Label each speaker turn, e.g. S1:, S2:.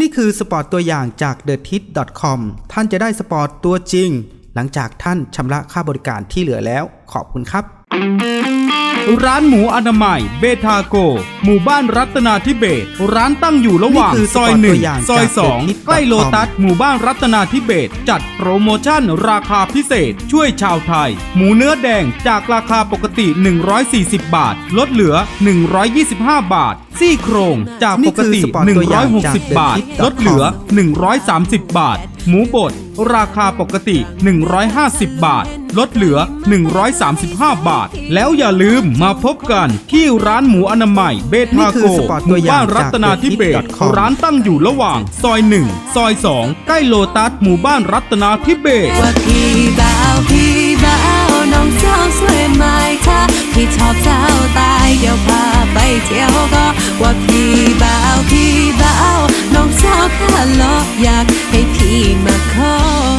S1: นี่คือสปอร์ตตัวอย่างจาก t h e t i t c o m ท่านจะได้สปอร์ตตัวจริง หลังจากท่านชำระค่าบริการที่เหลือแล้ว ขอบคุณครับ
S2: ร้านหมูอนามัยเบทาโก หมู่บ้านรัตนาธิเบศร้านตั้งอยู่ระหว่าง
S1: นี่คือ
S2: ซอย
S1: สปอร์ต
S2: หนึ่
S1: ตั
S2: ง
S1: วอย่าง
S2: ซอย
S1: จาก
S2: สอง
S1: The Hit
S2: ใกล้โลตัสหมู่บ้านรัตนาธิเบศจัดโปรโมชั่นราคาพิเศษ ช่วยชาวไทย หมูเนื้อแดงจากราคาปกติ 140 บาท ลดเหลือ 125 บาท ซี่โครงจากปกติ
S1: นี่คือสปอร์ตตัวอย่างจาก
S2: 160 บาท
S1: The Hit
S2: ลดเหลือ 130 บาท หมูบด ราคาปกติ 150 บาท ลดเหลือ 135 บาท แล้วอย่าลืมมาพบกันที่ร้านหมูอนามัยเบ
S1: นี่
S2: ทา
S1: คื
S2: โก
S1: อสปอร์ต
S2: ห
S1: ตัว
S2: มู่
S1: อย่าง
S2: บ้านรัตนาธิเบศ
S1: จาก TheHit.com
S2: ร้านตั้งอยู่ระหว่าง ซอย 1 ซอย 2 ใกล้โลตัสหมู่บ้านรัตนาธิเบศ
S3: ว่าพี่บ่าวพี่บ่าวน้องเจ้าสวยไหมคะพี่ชอบเจ้าตายเดี๋ยวพาไปเที่ยวก็ ว่าพี่บ่าวพี่บ่าวน้องสาวข้าลออยากให้พี่มาขอ